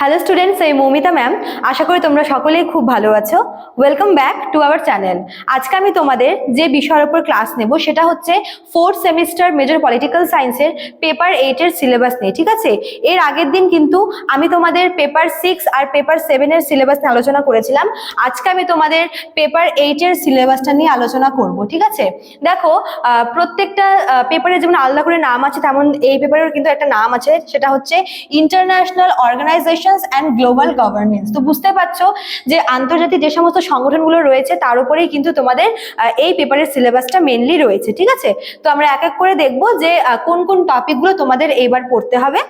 Hello students এই Moumita ma'am আশা করি তোমরা সকলেই খুব ভালো আছো। Welcome back to our channel আজকে আমি তোমাদের যে বিষয়ের উপর ক্লাস নেব, সেটা হচ্ছে ফোর্থ সেমিস্টার মেজর পলিটিক্যাল সায়েন্সের পেপার এইটের সিলেবাস নিয়ে, ঠিক আছে? এর আগের দিন কিন্তু আমি তোমাদের পেপার সিক্স আর পেপার সেভেনের সিলেবাস নিয়ে আলোচনা করেছিলাম। আজকে আমি তোমাদের পেপার এইটের সিলেবাসটা নিয়ে আলোচনা করব, ঠিক আছে? দেখো প্রত্যেকটা পেপারে যেমন আলাদা করে নাম আছে, তেমন এই পেপারের কিন্তু একটা নাম আছে। সেটা হচ্ছে international organisations and global governance তো বুঝতে পারছ যে আন্তর্জাতিক যে সমস্ত সংগঠনগুলো রয়েছে তার উপরেই কিন্তু তোমাদের এই পেপারের সিলেবাসটা মেনলি রয়েছে ঠিক আছে? তো আমরা এক এক করে দেখব যে কোন কোন টপিকগুলো তোমাদের এইবার পড়তে হবে।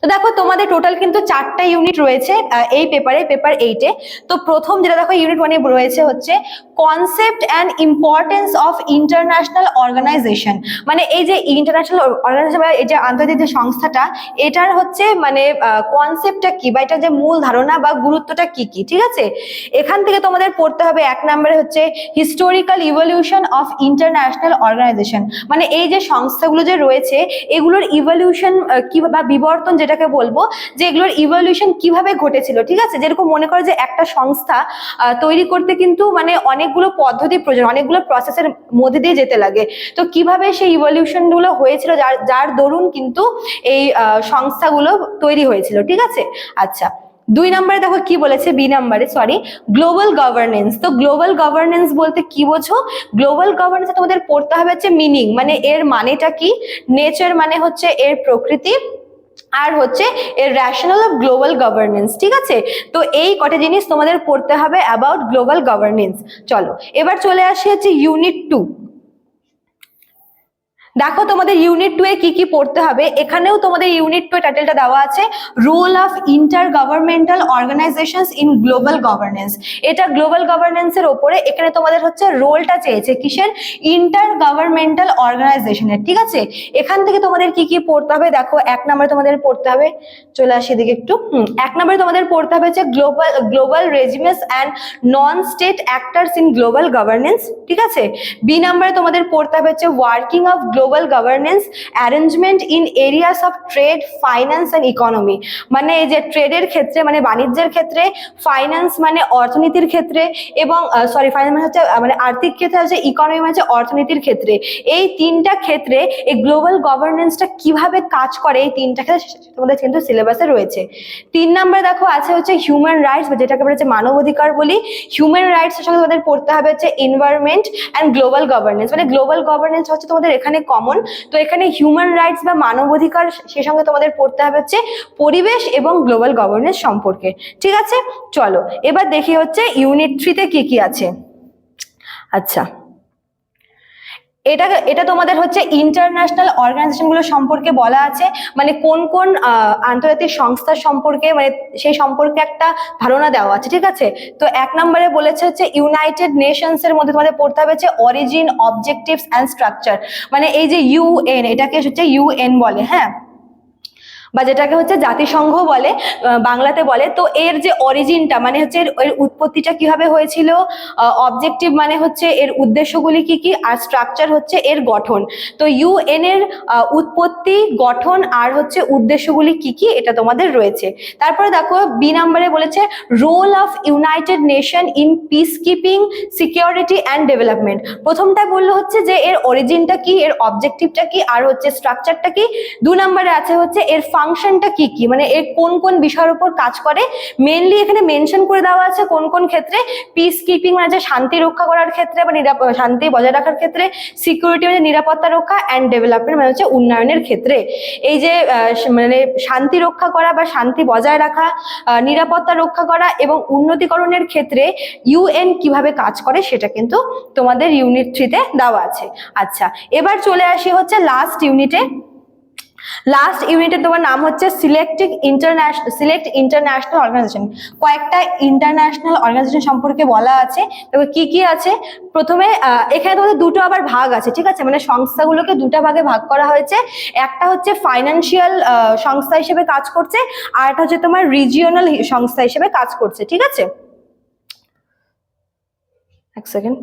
তো দেখো তোমাদের টোটাল কিন্তু চারটা ইউনিট রয়েছে এই পেপারে পেপার এইটে তো প্রথম যেটা দেখো ইউনিট ওয়ানে রয়েছে হচ্ছে concept and importance of international organisation মানে এই যে ইন্টারন্যাশনাল অর্গানাইজেশন বা এই যে আন্তর্জাতিক যে সংস্থাটা, এটার হচ্ছে মানে কনসেপ্টটা কি বা এটার যে মূল ধারণা বা গুরুত্বটা কি কি, ঠিক আছে? এখান থেকে তোমাদের পড়তে হবে এক নম্বরে হচ্ছে historical evolution of international organisation মানে এই যে সংস্থাগুলো যে রয়েছে, এগুলোর ইভলিউশন কি বা বিবর্তন যেটাকে বলব, যে এগুলোর ইভলিউশন কীভাবে ঘটেছিল, ঠিক আছে? যেরকম মনে করো যে একটা সংস্থা তৈরি করতে কিন্তু মানে অনেকগুলো পদ্ধতি প্রয়োজন, অনেকগুলো প্রসেসের মধ্যে দিয়ে যেতে লাগে। তো কীভাবে সেই ইভলিউশনগুলো হয়েছিল, যার যার দরুন কিন্তু এই সংস্থাগুলো তৈরি হয়েছিল, ঠিক আছে? আচ্ছা দুই নম্বরে দেখো কি বলেছে, বি নাম্বারে সরি গ্লোবাল গভর্নেন্স তো গ্লোবাল গভর্নেন্স বলতে কি বোঝো? গ্লোবাল গভর্নেন্স তোমাদের পড়তে হবে হচ্ছে মিনিং মানে এর মানেটা কি? নেচার মানে হচ্ছে এর প্রকৃতি আর হচ্ছে এর র্যাশনাল অফ গ্লোবাল গভর্নেন্স ঠিক আছে? তো এই কটা জিনিস তোমাদের পড়তে হবে অ্যাবাউট গ্লোবাল গভর্নেন্স চলো, এবার চলে আসি হচ্ছে ইউনিট টু দেখো তোমাদের ইউনিট টু এ কি কি পড়তে হবে। এখানেও তোমাদের ইউনিট টু টাইটেলটা দেওয়া আছে role of intergovernmental organisations in global governance এটা গ্লোবাল গভর্নেন্সের ওপরে, এখানে তোমাদের হচ্ছে রোলটা চেয়েছে কিসের? ইন্টার গভর্নমেন্টাল অর্গানাইজেশনের ঠিক আছে? এখান থেকে তোমাদের কি কি পড়তে হবে, দেখো, এক নম্বরে তোমাদের পড়তে হবে, চলে আসি এদিকে একটু। এক নম্বরে তোমাদের পড়তে হবে হচ্ছে global global regimes and non state actors in global governance ঠিক আছে? বি নাম্বারে তোমাদের পড়তে হবে হচ্ছে working of governance arrangement in areas of trade finance and economy মানে এই যে ট্রেডের ক্ষেত্রে মানে বাণিজ্যের ক্ষেত্রে ফাইন্যান্স মানে অর্থনীতির ক্ষেত্রে এবং সরি ফাইন্যান্স মানে হচ্ছে মানে আর্থিক ক্ষেত্রে হচ্ছে ইকোনমি মানে হচ্ছে অর্থনীতির ক্ষেত্রে। এই তিনটা ক্ষেত্রে এই গ্লোবাল গভর্নেন্সটা কীভাবে কাজ করে, এই তিনটা ক্ষেত্রে তোমাদের কিন্তু সিলেবাসে রয়েছে। তিন নম্বরে দেখো, আছে হচ্ছে হিউম্যান রাইটস যেটাকে আমরা হচ্ছে মানবাধিকার বলি। হিউম্যান রাইটস এর সঙ্গে তোমাদের পড়তে হবে হচ্ছে এনভায়রনমেন্ট অ্যান্ড গ্লোবাল গভর্নেন্স মানে গ্লোবাল গভর্নেন্স হচ্ছে তোমাদের এখানে কমন তো এখানে হিউম্যান রাইটস বা মানবাধিকার সে সঙ্গে তোমাদের পড়তে হবে হচ্ছে পরিবেশ এবং গ্লোবাল গভর্নেন্স সম্পর্কে। ঠিক আছে? চলো, এবার দেখি হচ্ছে ইউনিট থ্রিতে কি কি আছে। আচ্ছা এটা এটা তোমাদের হচ্ছে ইন্টারন্যাশনাল অর্গানাইজেশনগুলো সম্পর্কে বলা আছে মানে কোন কোন আন্তর্জাতিক সংস্থা সম্পর্কে মানে সেই সম্পর্কে একটা ধারণা দেওয়া আছে, ঠিক আছে? তো এক নম্বরে বলেছে হচ্ছে ইউনাইটেড নেশনস এর মধ্যে তোমাদের পড়তে হবে হচ্ছে অরিজিন অবজেক্টিভস অ্যান্ড স্ট্রাকচার মানে এই যে ইউএন এটাকে হচ্ছে ইউএন বলে হ্যাঁ? বা যেটাকে হচ্ছে জাতিসংঘ বলে বাংলাতে বলে, তো এর যে অরিজিনটা মানে হচ্ছে এর উৎপত্তিটা কীভাবে হয়েছিল অবজেক্টিভ মানে হচ্ছে এর উদ্দেশ্যগুলি কি কি, আর স্ট্রাকচার হচ্ছে এর গঠন। তো ইউএন এর উৎপত্তি, গঠন, আর হচ্ছে উদ্দেশ্যগুলি কি কি, এটা তোমাদের রয়েছে। তারপরে দেখো বি নাম্বারে বলেছে role of United Nation in peacekeeping security and development প্রথমটা বলল হচ্ছে যে, এর অরিজিনটা কি, এর অবজেক্টিভটা কি, আর হচ্ছে স্ট্রাকচারটা কি। দু নম্বরে আছে হচ্ছে, এর ফাংশনটা কি কি? মানে এর কোন কোন বিষয়ের উপর কাজ করে? মেনলি এখানে মেনশন করে দেওয়া আছে কোন কোন ক্ষেত্রে? পিস কিপিং মানে শান্তি রক্ষা করার ক্ষেত্রে বা শান্তি বজায় রাখার ক্ষেত্রে সিকিউরিটি মানে নিরাপত্তা রক্ষা অ্যান্ড ডেভেলপমেন্ট মানে হচ্ছে উন্নয়নের ক্ষেত্রে। এই যে মানে শান্তি রক্ষা করা বা শান্তি বজায় রাখা নিরাপত্তা রক্ষা করা এবং উন্নতিকরণের ক্ষেত্রে ইউএন কীভাবে কাজ করে সেটা কিন্তু তোমাদের ইউনিট থ্রিতে দেওয়া আছে। আচ্ছা এবার চলে আসি হচ্ছে লাস্ট ইউনিটে লাস্ট ইউনিটে তোমার নাম হচ্ছে selective international select international organisation কয়েকটা ইন্টারন্যাশনাল অর্গানাইজেশন সম্পর্কে বলা আছে। তবে কি কি আছে? প্রথমে এখানে তোমাদের দুটো আবার ভাগ আছে, ঠিক আছে? মানে সংস্থাগুলোকে দুটো ভাগে ভাগ করা হয়েছে। একটা হচ্ছে ফাইন্যান্সিয়াল সংস্থা হিসেবে কাজ করছে, আর একটা হচ্ছে তোমার রিজিওনাল সংস্থা হিসেবে কাজ করছে, ঠিক আছে? এক সেকেন্ড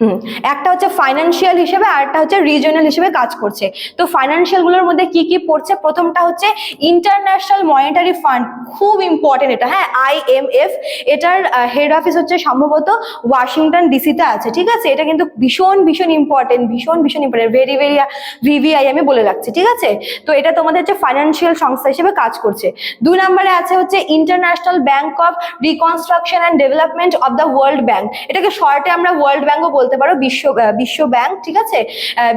হুম, একটা হচ্ছে ফাইন্যান্সিয়াল হিসেবে আর একটা হচ্ছে রিজিওনাল হিসেবে কাজ করছে। তো ফাইন্যান্সিয়ালগুলোর মধ্যে কি কি পড়ছে? প্রথমটা হচ্ছে ইন্টারন্যাশনাল মনিটারি ফান্ড খুব ইম্পর্টেন্ট এটা। হ্যাঁ আইএমএফ এটার হেড অফিস হচ্ছে সম্ভবত ওয়াশিংটন ডিসিতে আছে, ঠিক আছে? এটা কিন্তু ভীষণ ভীষণ ইম্পর্টেন্ট ভীষণ ভীষণ ইম্পর্টেন্ট ভেরি ভেরি ভিভিআই আমি বলে রাখছি, ঠিক আছে? তো এটা তোমাদের হচ্ছে ফাইন্যান্সিয়াল সংস্থা হিসেবে কাজ করছে। দুই নম্বরে আছে হচ্ছে international bank of reconstruction and development of the world bank এটাকে শর্টে আমরা ওয়ার্ল্ড ব্যাংকও বলতে পারো, বিশ্ব বিশ্ব ব্যাংক ঠিক আছে?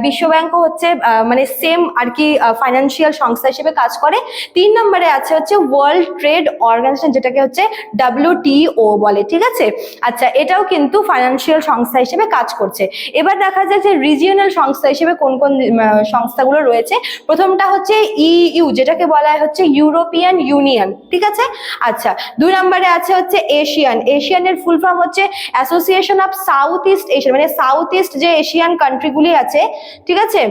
বিশ্ব ব্যাংকও হচ্ছে মানে সেম আর কি ফাইন্যান্সিয়াল সংস্থা হিসেবে কাজ করে। তিন নম্বরে আছে হচ্ছে ওয়ার্ল্ড ট্রেড অর্গানাইজেশন যেটাকে হচ্ছে ডাব্লিউটিও বলে, ঠিক আছে? আচ্ছা এটাও কিন্তু ফাইন্যান্সিয়াল সংস্থা হিসেবে কাজ করছে। এবার দেখা যায় যে রিজিওনাল সংস্থা হিসেবে কোন কোন সংস্থাগুলো রয়েছে? প্রথমটা হচ্ছে ইইউ যেটাকে বলা হয় হচ্ছে ইউরোপিয়ান ইউনিয়ন ঠিক আছে? আচ্ছা দুই নম্বরে আছে হচ্ছে এশিয়ান এশিয়ানের ফুল ফর্ম হচ্ছে অ্যাসোসিয়েশন সাউথ ইস্ট এশিয়ান মানে সাউথ ইস্ট যে এশিয়ান কান্ট্রিগুলি আছে, ঠিক আছে?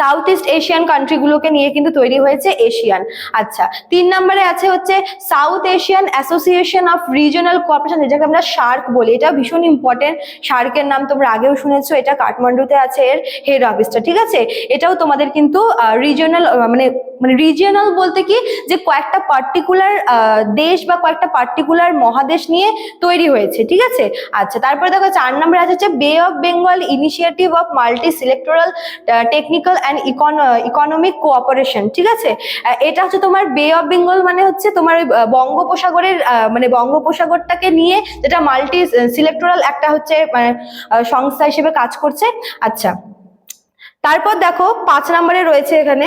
সাউথ ইস্ট এশিয়ান কান্ট্রিগুলোকে নিয়ে কিন্তু তৈরি হয়েছে এশিয়ান আচ্ছা তিন নম্বরে আছে হচ্ছে south Asian association of regional cooperation যেটাকে আমরা শার্ক বলি। এটা ভীষণ ইম্পর্টেন্ট শার্কের নাম তোমরা আগেও শুনেছো, এটা কাঠমান্ডুতে আছে, এর হেড অফিসটা ঠিক আছে? এটাও তোমাদের কিন্তু রিজনাল মানে মানে রিজিয়নাল বলতে কি যে কয়েকটা পার্টিকুলার দেশ বা কয়েকটা পার্টিকুলার মহাদেশ নিয়ে তৈরি হয়েছে, ঠিক আছে? আচ্ছা তারপরে দেখো চার নম্বরে আছে হচ্ছে bay of Bengal initiative of multi sectoral technical and economic cooperation ঠিক আছে? এটা হচ্ছে তোমার বে অফ বেঙ্গল মানে হচ্ছে তোমার বঙ্গোপসাগরের মানে বঙ্গোপসাগরটাকে নিয়ে যেটা মাল্টি সিলেক্টোরাল একটা হচ্ছে মানে সংস্থা হিসেবে কাজ করছে। আচ্ছা তারপর দেখো পাঁচ নম্বরে রয়েছে এখানে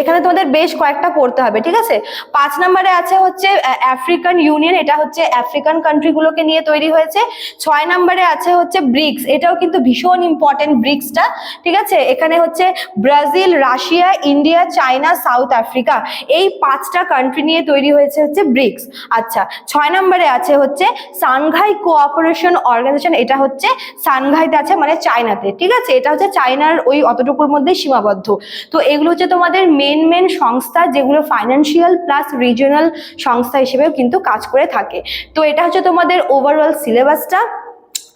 এখানে তোমাদের বেশ কয়েকটা পড়তে হবে, ঠিক আছে? পাঁচ নম্বরে আছে হচ্ছে আফ্রিকান ইউনিয়ন এটা হচ্ছে আফ্রিকান কান্ট্রিগুলোকে নিয়ে তৈরি হয়েছে। ছয় নম্বরে আছে হচ্ছে ব্রিক্স এটাও কিন্তু ভীষণ ইম্পর্টেন্ট ব্রিক্সটা ঠিক আছে? এখানে হচ্ছে Brazil Russia India China South Africa এই পাঁচটা কান্ট্রি নিয়ে তৈরি হয়েছে হচ্ছে ব্রিক্স আচ্ছা ছয় নম্বরে আছে হচ্ছে সাংঘাই কোঅপারেশন অর্গানাইজেশন এটা হচ্ছে সাংঘাইতে আছে মানে চায়নাতে ঠিক আছে? এটা হচ্ছে চায়নার ওই অতটুকুর মধ্যে সীমাবদ্ধ। তো এগুলো হচ্ছে তোমাদের মেন মেন সংস্থা যেগুলো ফাইন্যান্সিয়াল প্লাস রিজিওনাল সংস্থা হিসেবেও কিন্তু কাজ করে থাকে। তো এটা হচ্ছে তোমাদের ওভারঅল সিলেবাসটা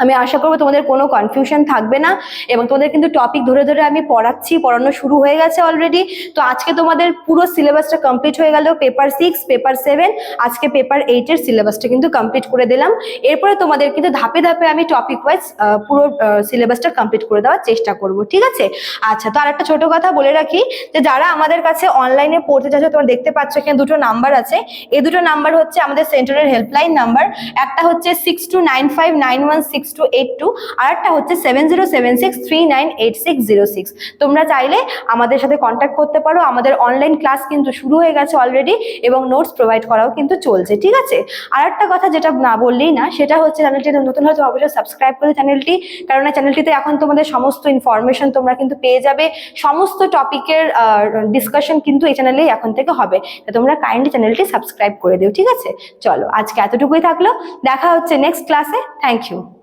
আমি আশা করব তোমাদের কোনো কনফিউশন থাকবে না এবং তোমাদের কিন্তু টপিক ধরে ধরে আমি পড়াচ্ছি, পড়ানো শুরু হয়ে গেছে অলরেডি তো আজকে তোমাদের পুরো সিলেবাসটা কমপ্লিট হয়ে গেল পেপার সিক্স পেপার সেভেন আজকে পেপার এইটের সিলেবাসটা কিন্তু কমপ্লিট করে দিলাম। এরপরে তোমাদের কিন্তু ধাপে ধাপে আমি টপিক ওয়াইজ পুরো সিলেবাসটা কমপ্লিট করে দেওয়ার চেষ্টা করব, ঠিক আছে? আচ্ছা তো আর একটা ছোটো কথা বলে রাখি যে যারা আমাদের কাছে অনলাইনে পড়তে চাইছো, তোমরা দেখতে পাচ্ছ এখানে দুটো নাম্বার আছে। এই দুটো নাম্বার হচ্ছে আমাদের সেন্টারের হেল্পলাইন নাম্বার একটা হচ্ছে six two nine five nine one six eight two আর একটা হচ্ছে seven zero seven six three nine eight six zero six তোমরা চাইলে আমাদের সাথে কন্ট্যাক্ট করতে পারো। আমাদের অনলাইন ক্লাস কিন্তু শুরু হয়ে গেছে অলরেডি এবং নোটস প্রোভাইড করাও কিন্তু চলছে, ঠিক আছে? আর একটা কথা যেটা না বললেই না, সেটা হচ্ছে চ্যানেলটি নতুন হয়তো অবশ্যই সাবস্ক্রাইব করে চ্যানেলটি কারণ চ্যানেলটিতে এখন তোমাদের সমস্ত ইনফরমেশন তোমরা কিন্তু পেয়ে যাবে। সমস্ত টপিকের ডিসকাশন কিন্তু এই চ্যানেলেই এখন থেকে হবে। তো তোমরা কাইন্ডলি চ্যানেলটি সাবস্ক্রাইব করে দিও, ঠিক আছে? চলো, আজকে এতটুকুই থাকল। দেখা হচ্ছে নেক্সট ক্লাসে থ্যাংক ইউ